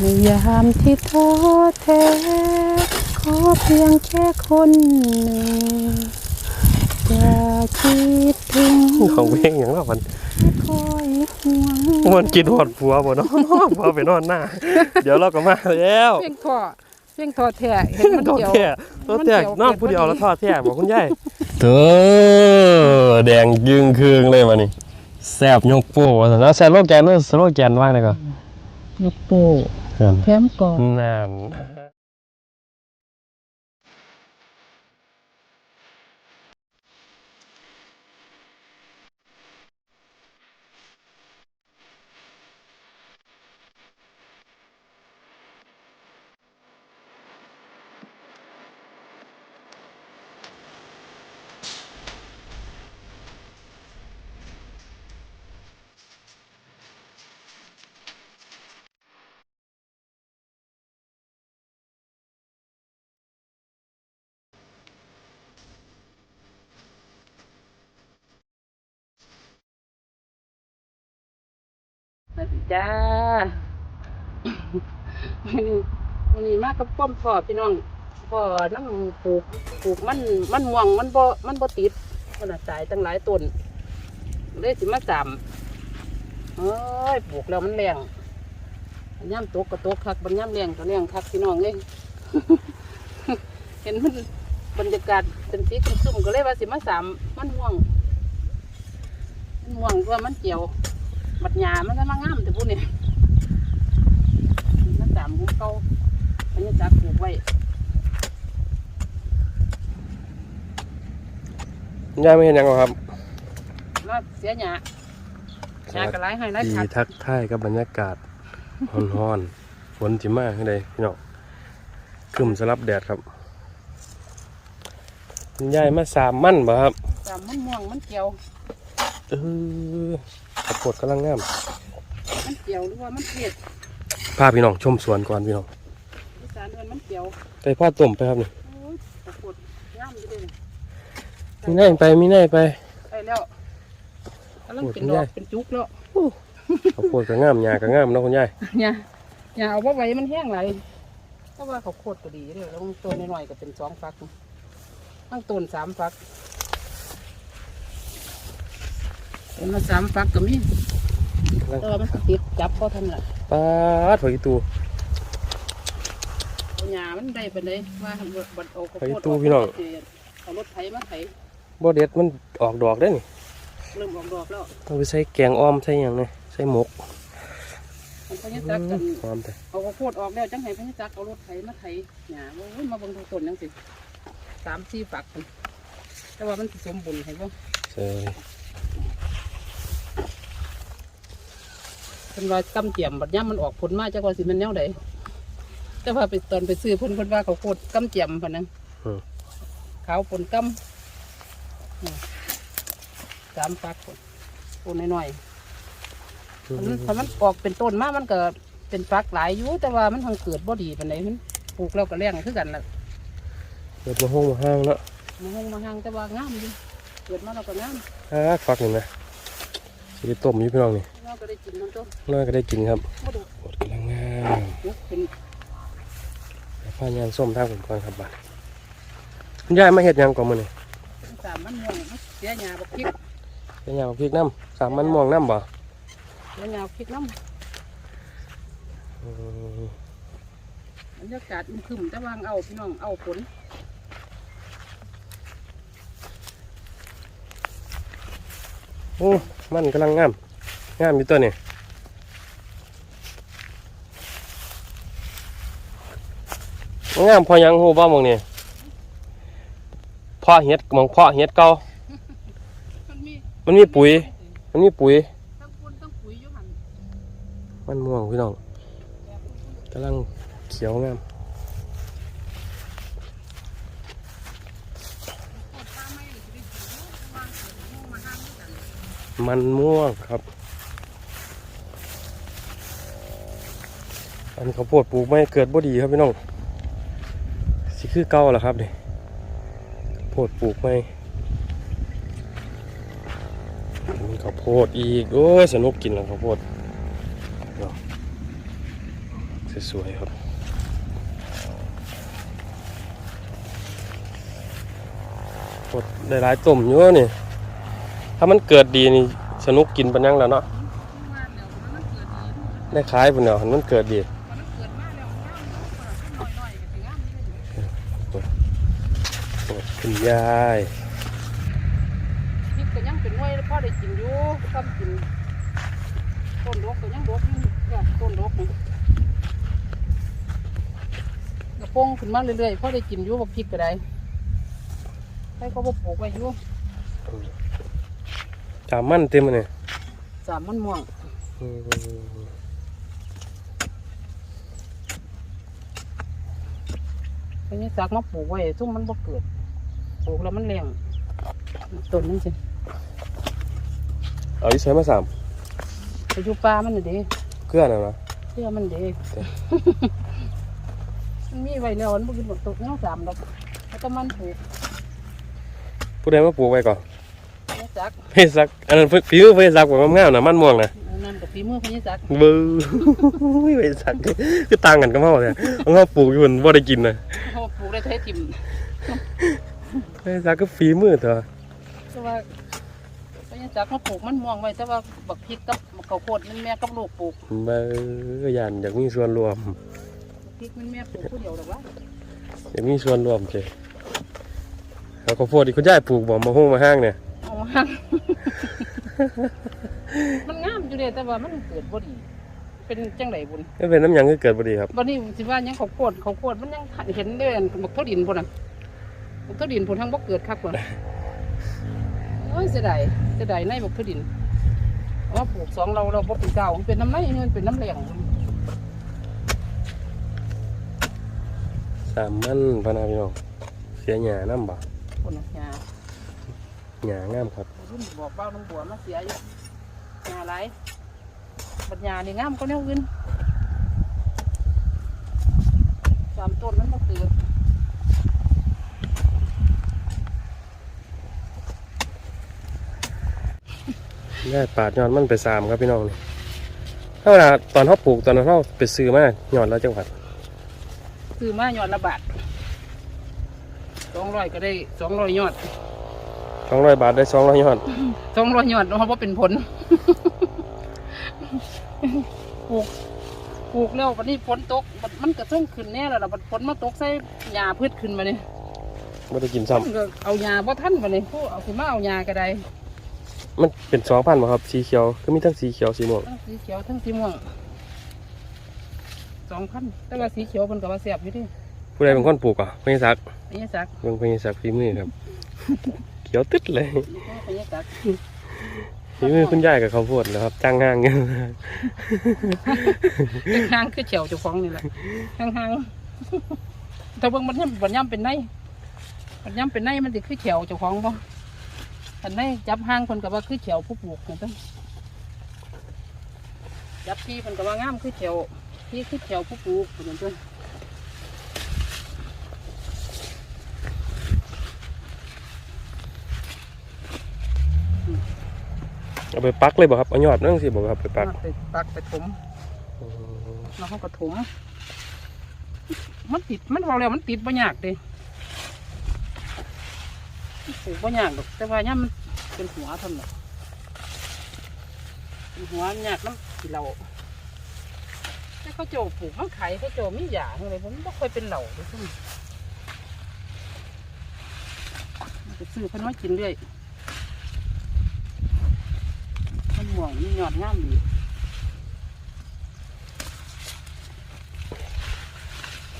ในยามที่ท้อแท้ ขอเพียงแค่คนหนึ่งอย่าคิดถึงของเพลงอย่างเรามันคอยห่วงมันกินหอดผัวบ่เนาะผัวไปนอนหน้า เดี๋ยวเราก็มาแล้วเพียงท้อเพียงท้อแท้เห็นมันทอดเกี่ยวแท้ทอดแท้มันเกี่ยวนอนผู้เดียวเกิดพอดีแล้วทอดแท้บอกคุณยายเธอแดงยึงคืองเลยมานี่แซ่บยกโป้ว่าซั่นนะแซ่บโลแกนเนอะสโลแกนว่างเลยก็ยกโป้ นั่นแถมกอดนั่น ดีจ้าวันนี้มากับป้อมพ่อพี่น้องพ่อน้ำปลูกปลูกมันมันม่วงมันบ่มันบ่ติดมันน่ะตายตั้งหลายต้นเลยสิมาจำเอ้ยปลูกแล้วมันแรงย่ำตกก็ตกคักบรรย่ำแรงก็แรงคักพี่น้องเลยเห็นมันบรรยากาศเป็นสีซุ่มๆก็เลยว่าสิมาสามมันม่วง มันม่วงว่ามันเจียว บัดหยามันจะมางามแต่พูดนี่มันสามของเก่าอันนี้จักปลูกไว้คุณยายไม่เห็นหยังหรอครับแล้วเสียหยาหยากระไรให้ไรดีคักทักทายกับบรรยากาศฮ้อนๆฝนจิมาขึ้นเลยพี่น้องครึมสลับแดดครับคุณยายมาสามมั่นบ่ครับสามมันม่วงมันเจียว เออ ข้าวโพดกำลังงามมันเจียวหรือว่ามันเผ็ดพาพี่น้องชมสวนก่อนพี่น้องอีสานเอินมันเจียวไปผ้าต้มไปครับนี่โอ้ยปรากฏงามอยู่เลยมีแน่ไปมีแน่ไปไปแล้วกำลังเป็นโอ้ยดคุณอกยายเป็นจุกแล้วข้าวโพดก็งามหญ้าก็งามเนาะคุณยายเนี่ยอย่าเอาว่าไว้มันแห้งไหลเพราะว่าเขาวโคตรก็ดีเด้อแล้วตัวน้อยๆก็เป็นสองฟักตั้งต้นสามฟัก เป็นมาสามฟักก็มีกำลังแต่ว่ามันสิติดจับพอทันละปาดถอยตูเอาหญ้ามันได้ไปเลยว่าบัดเอาข้าวไปโพดตู้พี่น้องเอารถไถมาไถบ่เด็ดมันออกดอกได้นี่เริ่มออกดอกแล้วต้องไปใส่แกงอ้อมใส่หยังไงใส่หมกมันพญาจักกันหอมแต่เอาข้าวโพดออกแล้วจังไห้พญาจักเอารถไถมาไถหญ้าโอ้ยมาเบิ่งทุกต้นจังสิสามสี่ฝักพุ่นแต่ว่ามันสิสมบูรณ์เห็นบ่ใส่ เป็นว่ากำเจียมบัดย่ามมันออกผลมาจากว่าสิแมันแนวใดแต่ว่าไปตอนไปซื้อเพิ่นเพิ่นว่าเขาวโคตรกำเจียมพะนังขาวผลกำนี่สามฝักพุ่นต้นน้อยๆมันถ้ามันออกเป็นต้นมามันก็เป็นฝักหลายอยู่แต่ว่ามันทังเกิดบ่ดีปานใดมันปลูกแล้วก็แรงคือกันล่ะเดี๋ยวมาห้องมาห้างแล้วมาหงมาหางแต่ว่างามอยู่เกิดมาแล้วก็งามฮะฟักนี่นะสิได้ต้มอยู่พี่น้องนี่เรา ก็ได้กินมันตัวน่าก็ได้กินครับบ่ดูโอดกำลังงามยุกเป็นเดี๋ยวผ้ายางส้มทางผมก่อนครับบัดคุณยายมาเฮ็ดหยังก่อนมื้อนี่สามมันม่วงมันเสียหญ้าบักพริกเฮ็ดหยังเอาพริกน้ำสามมันม่วงน้ำบ่เสียหญ้าบักพริกน้ำอืมบรรยากาศมันคึมแต่วางเอาพี่น้องเอาฝนโอ้ มันกำลังงาม งามอยู่ตัวนี่งามพอหยังฮู้บ่หมองนี่เพาะเห็ดหมองเพาะเห็ดเก่ามันมีมันมีปุ๋ย มันมีปุ๋ยทั้งฝุ่นทั้งปุ๋ยอยู่หันมันม่วงพี่น้องกำลังเขียวงามโคตรป้าไม่ได้สิได้กินเนาะวางเสียงโง่มาห้ามด้วยกันมันม่วงครับ อันข้าวโพดปลูกไม่เกิดบ่ดีครับพี่น้องสิคือเก่าล่ะครับนี่ข้าวโพดปลูกไม่มีข้าวโพดอีกโอ้ยสนุกกินแล้วข้าวโพดสวยๆครับโคตรได้หลายต้มอยู่นี่ถ้ามันเกิดดีนี่สนุกกินปันยังแล้วเนาะได้ขายปุ่นเนาะมันเกิดดีโอ้ คุณยายพริกก็ยังเป็นหน่วยพ่อได้กินอยู่ซ้ำกินต้นดอกก็ยังดอกอยู่เนี่ยต้นดอกนี่กระโปงขึ้นมาเรื่อยๆพ่อได้กินอยู่บักพริกก็ได้ให้เขาบ่ปลูกไว้อยู่จามมันเต็มเลยสามมันม่วงอืมไอ้นี่สักมาปลูกไว้ซุ่มมันบ่เกิด ปลูกแล้วมันแรงต้นนึงสิเอาอีใช้มาสามไปอยู่ป่ามันน่ะเด้เกลือน่ะนะเชื่อมันเด้ มันมีไว้แล้วมันบ่กินหมดตกเงาสามดอกแล้วก็มันปลูกผู้ใดมาปลูกไว้ก่อนนี่สักเพศซักอันนั้นฝีมือเพศซักผมงามๆนะมันม่วงนะอันนั่นกับฝีมือพี่สักบื้อ เพศซักคือต่างกันกับเฮาเนี่ยเอาเฮาปลูกอยู่บนบ่ได้กินนะเขาปลูกได้ใช้ทิม เพศซักก็ฝีมือเถอะแต่ว่าพี่สักเขาปลูกมันม่วงไว้แต่ว่าบักพริกกับบักข้าวโพดมันแม่กับลูกปลูกเบ้อยันอยากมีส่วนรวมบักพริกมันแม่ปลูกผู้เดียวหรอกวะอยากมีส่วนรวมเจ้แล้วก็โพดที่คุณยายปลูกบ่มาห้องมาห้างเนี่ยเอามามันงามอยู่เลยแต่ว่ามันเกิดบ่ดีเป็นจังไดบุญก็เป็นน้ำหยังก็เกิดบ่ดีครับวันนี้สิว่าหยังข้าวโพดข้าวโพดมันยังเห็นเด้อนบักเท่าดินพุ่นน่ะ บักเท่าดินพุ่นทั้งบ่เกิดคักพุ่นน่ะโอ้ยเสียดายเสียดายในบักเท่าดินเอามาปลูกสองเราเราบ่เป็นเก่ามันเป็นน้ำไหลเงินเป็นน้ำแรงพุ่นสามมันพะนาพี่น้องเสียหญ้าน้ำบ่พุ่นน่ะยาหญ้างามครับรุ่นบอกเบ้าน้องบัวมาเสียอยู่ยาหลายบัดยานี่งามก็แนวอื่นสามต้นมันบ่เกิด ได้ปาดยอดมันไปสามครับพี่น้องนี่เท่าน่ะตอนเขาปลูกตอนนั้นเขาไปซื้อมายอดแล้วจังหวัดซื้อมายอดละบาทสองร้อยก็ได้สองร้อยยอดสองร้อยบาทได้สองร้อยยอดสองร้อยยอดเพราะว่าเป็นผลปลูกปลูกแล้ววันนี้ฝนตกบัดมันกระทุ่งขึ้นแน่แล้วล่ะบัดฝนมาตกใส่หญ้าพืชขึ้นมาเนี่ยไม่ได้กินซ้มันก็เอาหญ้าบ่ทันมาเนี่ยผู้เอาสิมาเอาหญ้าก็ได้ำ มันเป็นสองพันบ่ครับ สีเขียวก็มีทั้งสีเขียวสีม่วงทั้งสีเขียวทั้งสีม่วงสองพันแต่ว่าสีเขียวมันก็ว่าเสียบอยู่ดิผู้ใดเป็นคนปลูกอะพญศักดิ์พญาสักเบิ่งพญศักดิ์ฝีมือครับ เขียวตึ๊ดเลยพญาสักฝีมือคุณยายกับข้าวโพดแล้วครับจ้างห้างเงี้ยห่างๆคือเฉียวเจ้าของนี่แหละห่างๆถ้าเบิ่งมันย่ำมันย่ำเป็นในมันย่ำเป็นในมันสิคือเฉียวเจ้าของบ่ อันในจับห่างคนก็ว่าคือเฉียวผู้ปลูกนี่ต้องจับพี่คนก็ว่างามคือเฉียวพี่คือเฉียวผู้ปลูกเหมือนกันเอาไปปักเลยบ่ครับเอายอดนั่งสิบ่ครับไปปักไปปักไปถมแล้วเขาก็ถมมันติดมันเราแล้วมันติดบ่ยากเด้มัน ปลูกบ่ยากดอกแต่ว่าย่ามันเป็นหัวท่านั้นแหละเป็นหัวยากน้ำที่เราแต่เขาโจปลูกมันไข่เขาโจมีหยาอะไรผมไม่ค่อยเป็นเหล่าเลยซึ่งมันจะซื้อเพิ่นมากินเรื่อยมันม่วงมีหยอดง่ามดี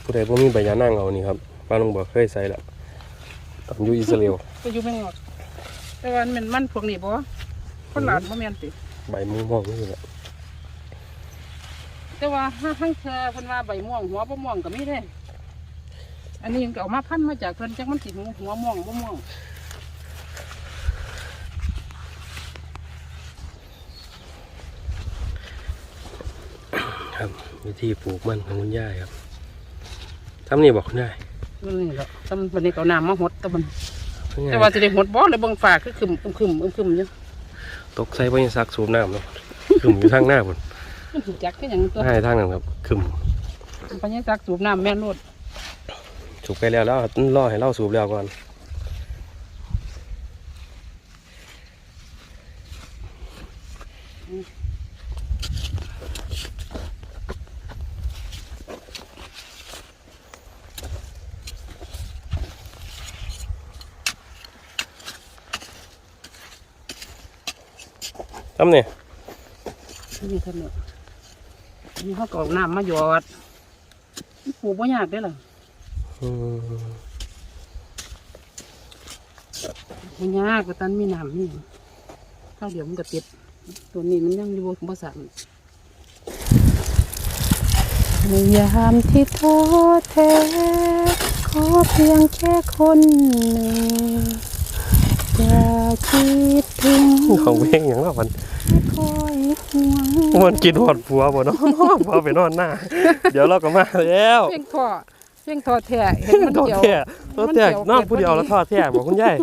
ผู้ใดบ่มีใบยานั่งเอานี่ครับป้าลุงบอกเคยใส่ล้วตอนอยู่อิสราเอล ก็อยู่ไม่งอดแต่ว่ามันมันพวกนี้บ่คนหลานบ่แม่นติใบม่วงๆนี่แหละแต่ว่าห้าห้างเธอเพิ่นว่าใบม่วงหัวบ่ม่วงก็มีเด้อันนี้ก็เอามาพันธุ์มาจากเพิ่นจักมันสิหัวม่วงบ่ม่วงครับวิธีปลูกมันของคุณยายครับทำนี่บอกคุณยายนั่นนี่แหละตำวันนี้ก็เอาน้ำมาหดแตะมันคุณยา แต่ยว่าสิได้หดบ่เลยเบิ่งฟ้าคือคึมอึมคึมอึมคึมอยู่ตกใส่พญศักดิ์สูบน้ำเนาะขึ้นอยู่ทางหน้าพุ่นมันสิจักคือหยังตัวให้ทางนั้นครับขึ้นพญาสักสูบน้ำแม่นรดสูบไปแล้วแล้วรอให้เราสูบแล้วก่อน ทำเนี่ยนี่ท่านเนี่ยนี่เขาก็เอาน้ำมาหยอดปลูกไม่ยากได้อล่ะอืมไม่ยากก็ตันมีน้ำนี่เท่าเดียวมันก็ติดตัวนี้มันยังอยู่บ่สั่นในยามที่ท้อแท้ขอเพียงแค่คนหนึ่งอย่าคิดถึงของเพลงอย่างเราวันคอยห่วง มันกินหอดผัวบ่เนาะผัวไปนอนหน้า เดี๋ยวเราก็มาแล้วเพียงท่อเพียงท่อแท้เห็นมันทอดเกี่ยวแท้ทอดแท้มันเกี่ยวนอนผู้เดียวเกิดพอดีแล้วทอดแท้บอกคุณยาย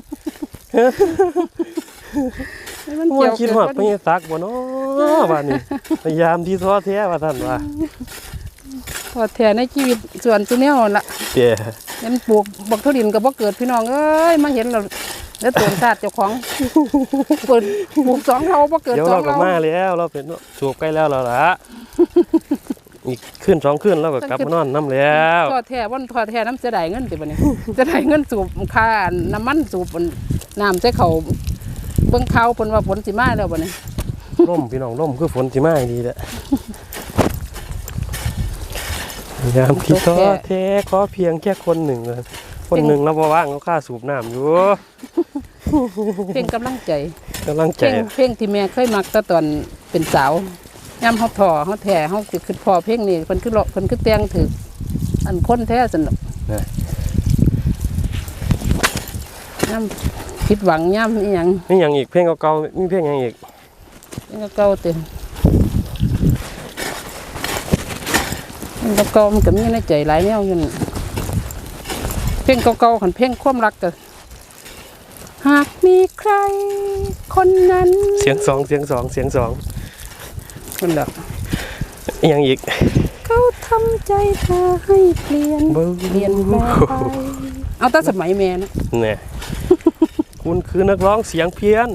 เห็นมันมัเกี่ยนวคิดเกิดหอดพอพญซักบ่เนาะว่านี่พยายามที่ทอดแท้ว่าท่านว่าท่อแท้ในชีวิตส่วนตัวเนี้ยละเจ้เห็นปลูกบักทุดินกับบักเกิดพี่น้องเอ้ยมาเห็นเรา แล้วตัวชาติเจ้าของเปิดปลูกสองเราบักเกิดเดี๋ยวสอเรางก็เรามาแล้ว เราเป็นสูบใกล้แล้วเราละอีกขึ้นสองขึ้นเราก็กลับมานอนน้ำแล้วท่อแท้วันท่อแท้น้ำจะได้เงินติบันนี้ จะได้เงินสูบค่าน้ำมันสูบน้ำใส่เขาเบิ่งเขาวเพิ่นว่าฝนสิมาแล้วบัดนี้ร่มพี่น้องร่มคือฝนสิมาให้ดีแหละพยายามที่ทอดแท้ขอเพียงแค่คนหนึ่งเลย คนหนึ่งเราบ่ว่างเขาค่าสูบน้ำอยู่เพลงกำลังใจกำลังเพใจลงเพลงที่แม่เคยมักแต่ตอนเป็นสาวย่ำเฮาถอเฮาแท้เฮาสิคือพอเพลงนี้เพิ่นคือเลาะเพิ่นคือแต่งถึกอันคนแท้สนุกย่ำผิดหวังย่ำอีหยังนี่อย่างอีกเพลงเก่าๆมีเพลงอย่างอีกเพลงเก่าๆเต็มเพลงเก่าๆมันก็มีในใจหลายแนวอยู่นั่นเพ ลงเก่าๆคันเพลงความรักก็หากมีใครคนนั้น เสียงสองเสียงสองเสียงสองมันละนี่อย่างอีก เขาทำใจเธอให้เปลี่ยนเบิ้งเปลี่ยนแปลงไปเอาแต่สมัยแม่นะเนี่ยคุณคือนักร้องเสียงเพี้ยน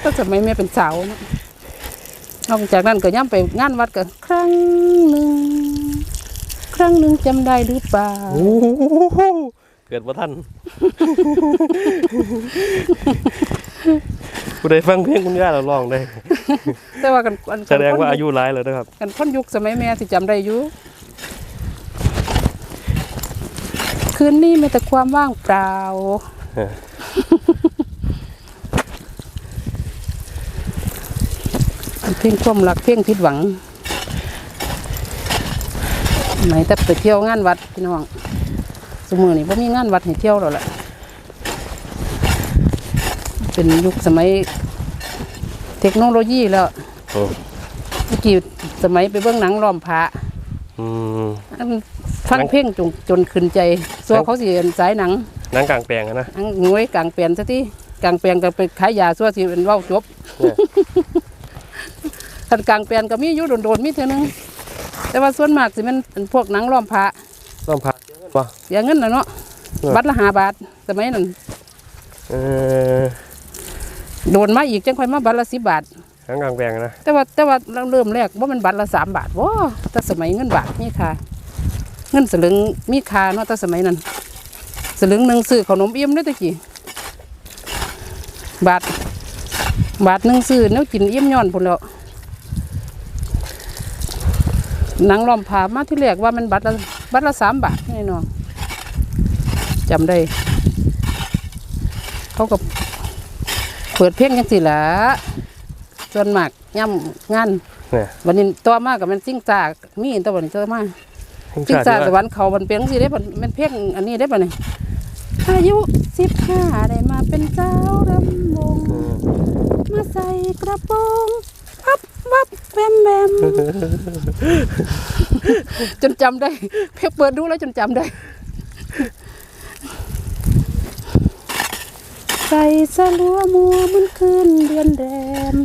แต่สมัยแม่เป็นสาวนะนอกจากนั้นก็ย่ำไปงานวัดก็ครั้งหนึ่ง ครั้งหนึ่งจำได้หรือเปล่า โอ้โหเกิดว่าท่าน ผู้ใดฟังเพลงคุณย่าเราร้องได้ แต่ว่ากันกันแสดงว่าอายุหลายแล้วนะครับ กันพ้นยุคสมัยแม่สิจำได้อยู่คืนนี้มีแต่ความว่างเปล่าเออเพียงความรักเพียงผิดหวัง ไหนแต่ไปเที่ยวงานวัดพี่น้องสมือนี่พ่มีงานวัดให้เที่ยวแล้วล่ะ เป็นยุคสมัยเทคโนโลยีแล้วโอ้เมื่อกี้สมัยไปเบื้องหนังล้อมพระอืม อันฟังเพลงจนจนขึ้นใจส่วนเขาสิเห็นสายหนังหนังกลางแปลงอะนะ อังงวยกลางเปลี่ยนซะที่กลางเปลี่ยนก็ไปขายยาส่วนสิเป็นเว้าจบเนี่ยคันกลางเปลี่ยนก็มีอยู่โดนๆมีเท่านึง แต่ว่าส่วนมากสิมันเป็นพวกหนังล้อมพระต้องพาป่ะเสียเงินนะเนาะเออบัตรละห้าบาทสมัยนั้นเออโดนมาอีกจังค่อยมาบัตรละสิบบาทหนังกลางแปลงอะนะแต่ว่าแต่ว่าเราเริ่มแรกว่ามันบัตรละสามบาทว้าแต่สมัยเงินบาทมีค่าเงินสลึงมีค่าเนาะแต่สมัยนั้นสลึงหนึ่งซื้อขนมเอี่ยมได้ตะกี้บาทบาทหนึ่งซื้อเนื้อกินเอี่ยมย้อนพุ่นแล้ว หนังล้อมผามาที่แรกว่ามันบัตรละบัตรละสามบาทนี่เนาะจำได้ เขาก็เปิดเพลงยังสิละส่วนมากย่ำงานเนี่ยวันนี้ตัวมากกับมันซิ่งจากมีตัววันนี้ตัวมากทิ้งซิ่งชาติจากเยแต่อะวันเขามันเพียงสิได้มันเพลงอันนี้ได้ปะเนี่ยอายุสิบห้าได้มาเป็นเจ้ารำวงอืมมาใส่กระโปรงพับวับ แวมแวมจนจำได้ เพลงเปิดดูแล้วจนจำได้ใส่สลัวมัวมันคืนเดือนแรม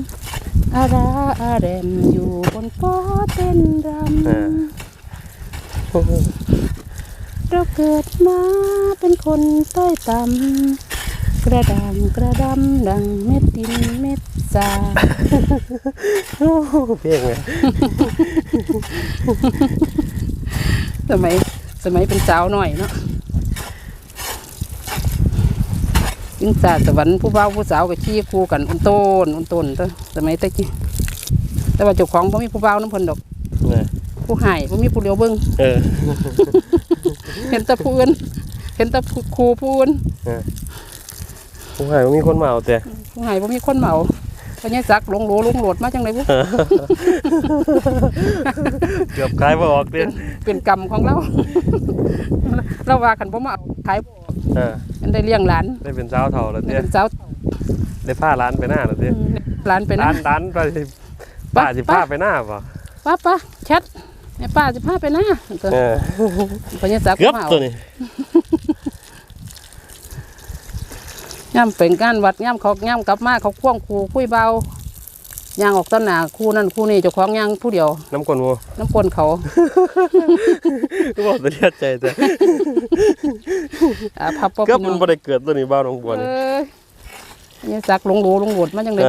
อาราอาแรมอยู่บนปอเตเป็นดอ่าำเราเกิดมาเป็นคนต้อยต่ำ กระด่างกระดำดังเม็ดดินเม็ดทรายโอ้เพียงเลยสมัยสมัยเป็นสาวหน่อยเนาะยิงสาสวรรค์ผู้บ่าวผู้สาวก็ขี้คู่กันอุ่นต้นอุ่นต้นตัวสมัยตะกี้แต่ว่าเจ้าของบ่มีผู้บ่าวน้ำเพิ่นดอกเนี่ยผู้ใหายบ่มีผู้เดียวเบิ่งเออเห็นแต่ผู้อื่นเห็นแต่ผู้ครูผู้อื่น ผมหายว่ามีคนมาเอาแต่ผู้ใหายบ่มีคนเมาพญาศักดิ์หลงโหลหลงโหลดมาจังไดบุเกือบคล้ายบ่ออกเด้เป็นกรรมของเรา เราว่ากันบ่มาเอาขายบ่ออกเออมันได้เลี้ยงหลานได้เป็นสาวเท่าแล้วได้เด้เป็นสาวได้ผ้าร้านไปหน้าแล้วเด้หลานไปนะร้านร้านไปป้าสิผ้าไปหน้าป่ะป้าป้าชัดแม่ป้าจะพาไปนะตัวเออพญาศักดิ์เกือบมาเอาตัวนี้ ย่ำเป็นการวัดย่ำเขาย่ำกลับมาเขาควงครูคุยเบาย่างออกต้นหนาคู่นั่นคู่นี้เจ้าของย่างผู้เดียว น้ำกลนวัวน้ำปนเขาก็บอกตัวเลียดใจแต่อ่าพับป๊บเกือบมันบ่ได้เกิดตัวนี้บ้านน้องบัวเอนี่้ยพญาศักดิ์หลงโหลหลงโหลดมาจังได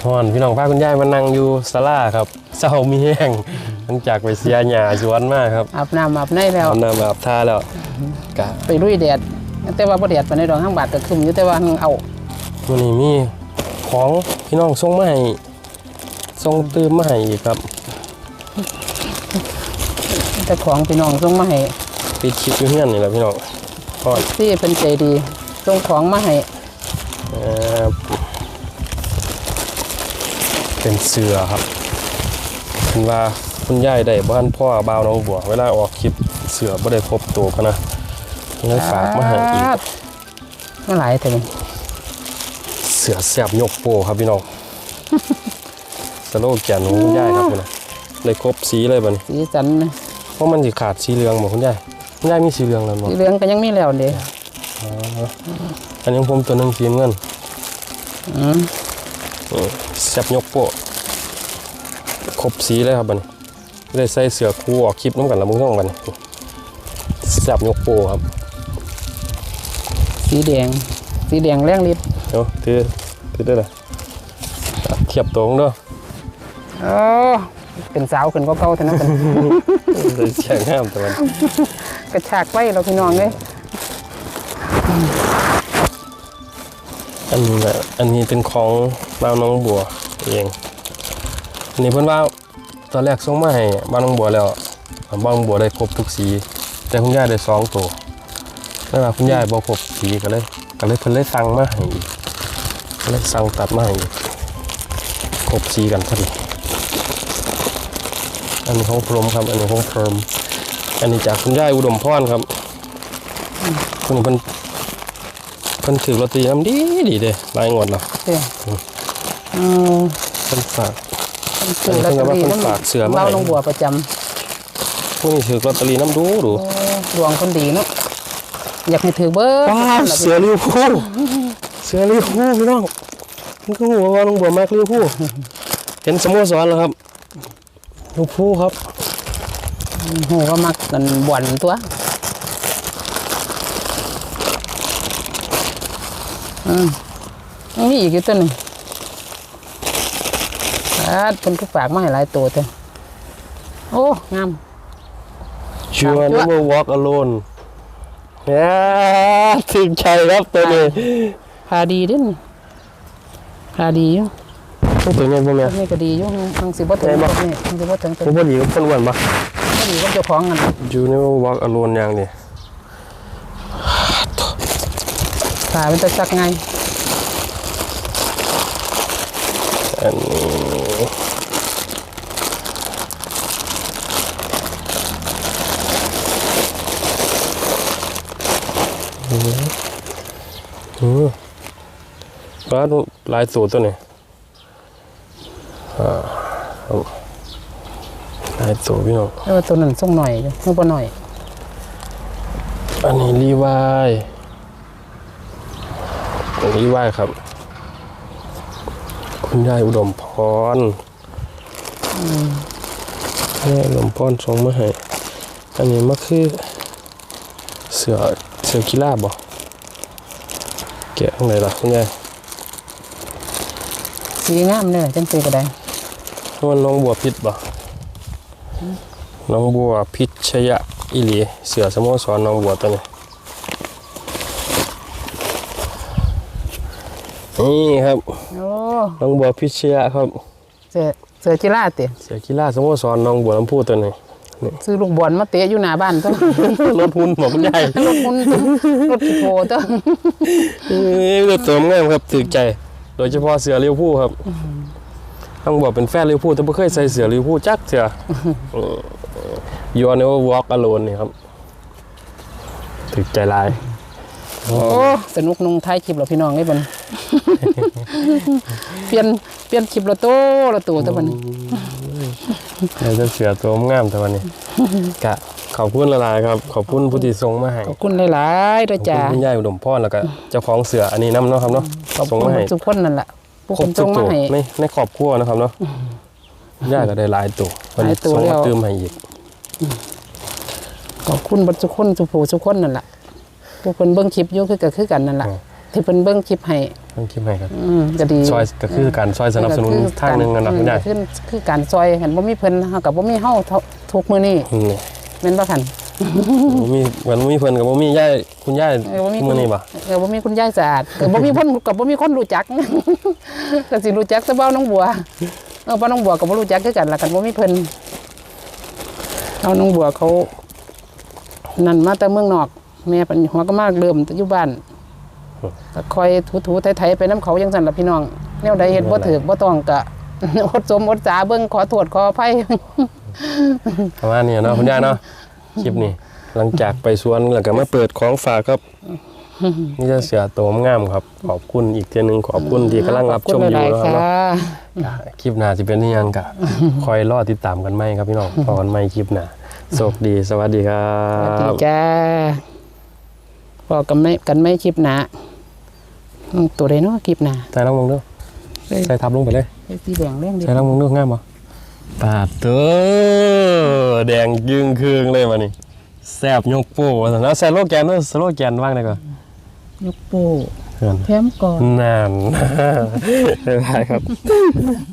แดดร้อนพี่น้องพาคุณยายมานั่งอยู่ศาลาครับเศร้ามีแห้งหลังจากไปเสียหญ้าสวนมาครับอาบน้ำอาบในแล้วเอาน้ำอาบท่าแล้วกะไปลุยแดดแต่ว่าบ่แดดปานใดดอกข้างบาดก็คึมอยู่แต่ว่าหังเอาวันนี้มีของพี่น้องส่งมาให้ส่งตื้มมาให้อีกครับแต่ของพี่น้องส่งมาให้ปิดคลิปอยู่เฮียนนี่แหละพี่น้องพอดที่เพิ่นใจดีส่งของมาให้ เอ่อ เป็นเสือครับคุณว่าคุณยายได้บ้านพ่อบ่าวน้องบัว เวลาออกคลิปเสือบ่ได้ครบตัวกันนะเลยฝากมาให้อีกมาหลายแต่นี่เสือแสบยกโปครับพี่น้องสโลแกนของคุณยายครับคุณนะเลยครบสีเลยบัดนี้สีสันนะเพราะมันสิขาดสีเหลืองบ่คุณยายคุณยายมีสีเหลืองแล้วบ่สีเหลืองก็ยังมีแล้วเด้อันนี้ของผมตัวหนึงสีน้ำเงินอืมนี่ แสบยกโปครบสีเลยครับบัดนี้เลยใส่เสือคู่ออกคลิปน้ำกันละมึงต้องบัดนี้แสบยกโปครับ สีแดง สีแดงแรงฤทธิ์เดี๋ยวถือถือได้เลยอะเทียบตัวของเด้อโอ้เป็นสาวขึ้นกว่าเก่าเท่านั้นกันเลยเสียงห้ามตัวมันกระชากไว้เราพี่น้องเลยอันนี้นะอันนี้เป็นของ บ้านน้องบัวเองอันนี้เพิ่นว่าตอนแรกส่งมาให้บ้านน้องบัวแล้วบ้านน้องบัวได้ครบทุกสี แต่คุณย่าได้สองตัวแล้วว่าคุณย่าบ่ครบสีก็เลยก็เลยเพิ่นเลยสั่งมาให้อีกก็เลยสั่งตัดมาให้อีกครบสีกันพอดีอันนี้ของพรหมครับ อันนี้ของพรหมอันนี้จากคุณย่าอุดมพรครับคนนี้เพิ่นเพิ่นถือลอตเตอรี่น้ำดีดีเด้หลายงวดแล้วเด้ ออืมเพิ่นฝากซื้อลอตเตอรี่เพิ่นก็ว่าเพิ่นฝากเสือมาให้เบ้าลงบัวประจำพวกนี้ถือลอตเตอรี่น้ำดูดูโอ้ดวงคนดีเนาะอยากให้ถือเบอร์ป้าเสือลิวพูลเสือลิวพูลพี่น้องมันก็หัวว่าน้องบัวมากลิวพูลเห็นสโมสรแล้วครับลิวพูลครับโหก็มักกันบ่อนตัวอืมยังมีอีกอยู่ตัวหนึงอา ดเพิ่นก็ฝากมาให้หลายตัวเต็มโอ้งาม Sure ครับ never walk alone อ่าถึงใจครับตัวนี้พาดีเด้นพาดีอยู่ตัวนี้พวกเนี้ยนี่ก็ดีอยู่ทั้งสิบ่ถึงได้บ่นี่ทั้งสิบ่ถึงผมพอดีกับคนอ้วนปะพอดีกับเจ้าของกันอยู่ในวอล์กอโลนอย่างนี้ขามันจะซักไงอันนี้อืม อืมปลาดูหลายสูตรตัวนี้อ่าครับหลายสูตรพี่น้องแต่ว่าตัวนั้นส่งหน่อยอยู่เพิ่งบ่หน่อย อันนี้รีวายอันนี้รีวายครับ คุณยายอุดมพรคุณยายอุดมพรส่งมาให้อันนี้มันคือเสือเสือกีฬาบ่แกะข้างในล่ะคุณยายสีงามเลยจังสีก็ได้มันน้องบัวพิษบ่น้องบัวพิชยะอิหลีเสือสโมสรน้องบัวตัวนี้นี่ครับโอ้น้องบัวพิชยะครับ เสือเสือจิราติเสือกีฬาสโมสรน้องบัวลำพูตัวนี้ ซื้อลูกบอลมาเตะอยู่หน้าบ้านต้องรถหุ่นบอกคุณยายรถคุณรถขี้โพต้องเอ้ยรถเติมงามครับถึกใจ โดยเฉพาะเสือลิเวอร์พูลครับต้องบอกเป็นแฟนลิเวอร์พูลแต่ไม่เคยใส่เสือลิเวอร์พูลจักเสือยูอันเนวอล์กอโลนนี่ครับถึกใจหลายโอ้สนุกนุงท้ายคลิปเหรอพี่น้องไอ้บนเปลี่ยนเปลี่ยนคลิปละโตละตัวแต่บัดน เราจะเสือตัวงามแต่วันนี้กะขอบคุณละลายครับ ขอบคุณผู้ที่ส่งมาให้ขอบคุณหลายๆด้วยขอบจ้าคุณคุณยายอุดมพรแล้วก็เจ้าของเสืออันนี้น้ำเนาะครับเนาะขอบส่งคุณมาให้ทุกคนนั่นแหละผู้คครบนทุส่กงตัมาวให้ในในครอบครัวนะครับเนาะย่าก็ได้หลายตัววันหนี้ลายตัวส่งแล้มาวเติมให้อีกขอบคุณบัดทุกคนทุกผู้ทุกคนนั่นแหละผู้เพิ่นเบิ่งคลิปอยู่คือก็คือกันนั่นแหละ ที่เพิ่นเบิ่งคลิปให้ต้องคิดให้ครับอืมก็ดีซอยก็คือการซอยสนับสนุนทางหนึ่งกันนะคุณยายคือคือการซอยหันบ่มีเพิ่นเฮากับบ่มีเฮาเท่าทุกมื้อนี้นี่แม่นบ่คั่นบ่มีวันบ่มีเพิ่นกับบ่มียายคุณยายเออบ่มีมื้อนี้บ่เออบ่มีคุณยายสะอาดเออบ่มีเพิ่นกับบ่มีคนรู้จัก ก็สิรู้จักแต่เบ้าน้องบัวเออเบ้าน้องบัวก็บ่รู้จักคือกันล่ะกันบ่มีเพิ่นเอาน้องบัวเขานั่นมาแต่เมืองนอก แม่ปัญหัวก็มาเริ่มแต่อยู่บ้าน ก็คอยถูๆไถๆไปน้ำเขาจังซั่นล่ะพี่น้องแนวใดเฮ็ดบ่ถูกบ่ต้องก็อดสมอดสาเบิ่งขอโทษขออภัยประมาณนี้เนาะคุณยายเนาะคลิปนี้หลังจากไปสวนแล้วก็มาเปิดของฝากครับนี่จะเสือตัวงามครับ ขอบคุณอีกเทื่อนึงขอบคุณที่กำลังรับชมอยู่ขนะบคคุรับณหเนาะลายๆค่ะอะคลิปหน้าจะเป็นอิหยังกะคอยรอติดตามกันไหมครับพี่น้องพอกันไหมคลิปหน้าโชคดีสวัสดีครัสวัสดีบจ้าพอกันไม่กันไม่คลิปหนาอืม ตัวใดเนาะคลิปหนาใส่ลงมงด้วยใส่ทับลงไปเลยไอ้สีแดงเรื่องเดียใส่ลงมงด้วยง่ายปะปาดเตัวแดงยึงคืองเลยมานี่แซบยกโป้แล้วใส่โลแกนด้วยสโลแกนว่างได้ก่อนยกโป้เพื่อนแถมก่อนนานได้ครับ